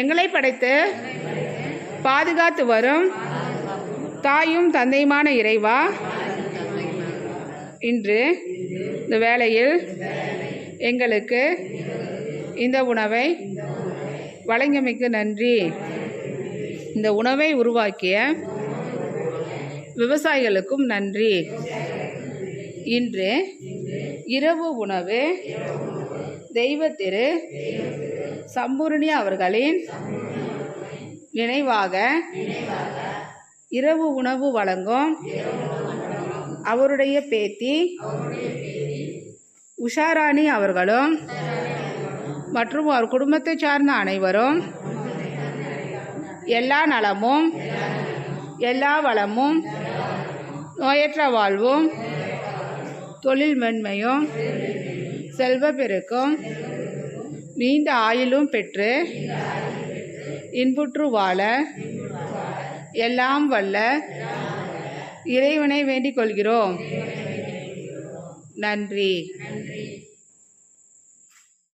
எங்களை படைத்து பாதுகாத்து வரும் தாயும் தந்தையுமான இறைவா. இன்று இந்த வேளையில் எங்களுக்கு இந்த உணவை வழங்கியமைக்கு நன்றி. இந்த உணவை உருவாக்கிய விவசாயிகளுக்கும் நன்றி. இன்று இரவு உணவு தெய்வ திரு சம்பூர்ணி அவர்களின் நினைவாக இரவு உணவு வழங்கும் அவருடைய பேத்தி உஷாராணி அவர்களும் மற்றும் அவர் குடும்பத்தை சார்ந்த அனைவரும் எல்லா நலமும் எல்லா வளமும் நோயற்ற வாழ்வும் தொழில் மென்மையும் செல்வ பெருக்கும் நீண்ட ஆயுளும் பெற்று இன்புற்று வாழ எல்லாம் வல்ல இறைவனை வேண்டிக் கொள்கிறோம். நன்றி.